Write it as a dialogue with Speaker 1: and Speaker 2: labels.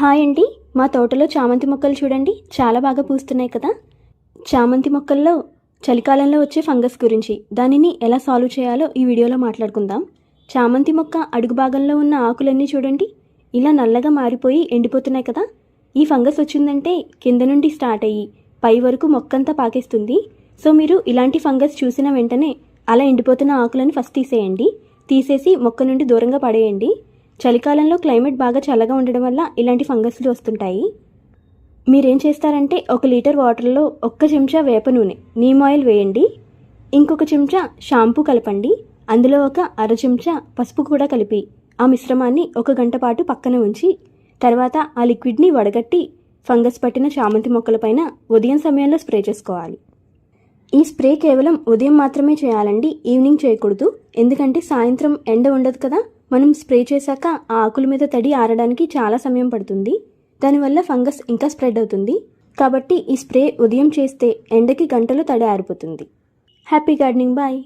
Speaker 1: Hi అండి. మా తోటలో చామంతి మొక్కలు చూడండి. చాలా బాగా పూస్తున్నాయి కదా. చామంతి మొక్కల్లో చలికాలంలో వచ్చే ఫంగస్ గురించి దానిని ఎలా సాల్వ్ చేయాలో ఈ వీడియోలో మాట్లాడుకుందాం. చామంతి మొక్క అడుగు భాగంలో ఉన్న ఆకులన్నీ చూడండి. ఇలా నల్లగా మారిపోయి ఎండిపోతున్నాయి కదా. ఈ ఫంగస్ వచ్చిందంటే కింద నుండి స్టార్ట్ అయ్యి పై వరకు మొక్కంతా పాకేస్తుంది. సో మీరు ఇలాంటి ఫంగస్ చూసిన వెంటనే అలా ఎండిపోతున్న ఆకులను ఫస్ట్ తీసేయండి. తీసేసి మొక్క నుండి దూరంగా పడేయండి. చలికాలంలో క్లైమేట్ బాగా చల్లగా ఉండడం వల్ల ఇలాంటి ఫంగస్లు వస్తుంటాయి. మీరేం చేస్తారంటే ఒక లీటర్ వాటర్లో ఒక్క చెంచా వేప నూనె నీమ్ ఆయిల్ వేయండి. ఇంకొక చెంచా షాంపూ కలపండి. అందులో ఒక అర చెంచా పసుపు కూడా కలిపి ఆ మిశ్రమాన్ని ఒక గంట పాటు పక్కన ఉంచి తర్వాత ఆ లిక్విడ్ని వడగట్టి ఫంగస్ పట్టిన చామంతి మొక్కలపైన ఉదయం సమయంలో స్ప్రే చేసుకోవాలి. ఈ స్ప్రే కేవలం ఉదయం మాత్రమే చేయాలండి ఈవినింగ్ చేయకూడదు. ఎందుకంటే సాయంత్రం ఎండ ఉండదు కదా. మనం స్ప్రే చేశాక ఆ ఆకుల మీద తడి ఆరడానికి చాలా సమయం పడుతుంది. దానివల్ల ఫంగస్ ఇంకా స్ప్రెడ్ అవుతుంది. కాబట్టి ఈ స్ప్రే ఉదయం చేస్తే ఎండకి గంటలో తడి ఆరిపోతుంది. Happy gardening. బాయ్.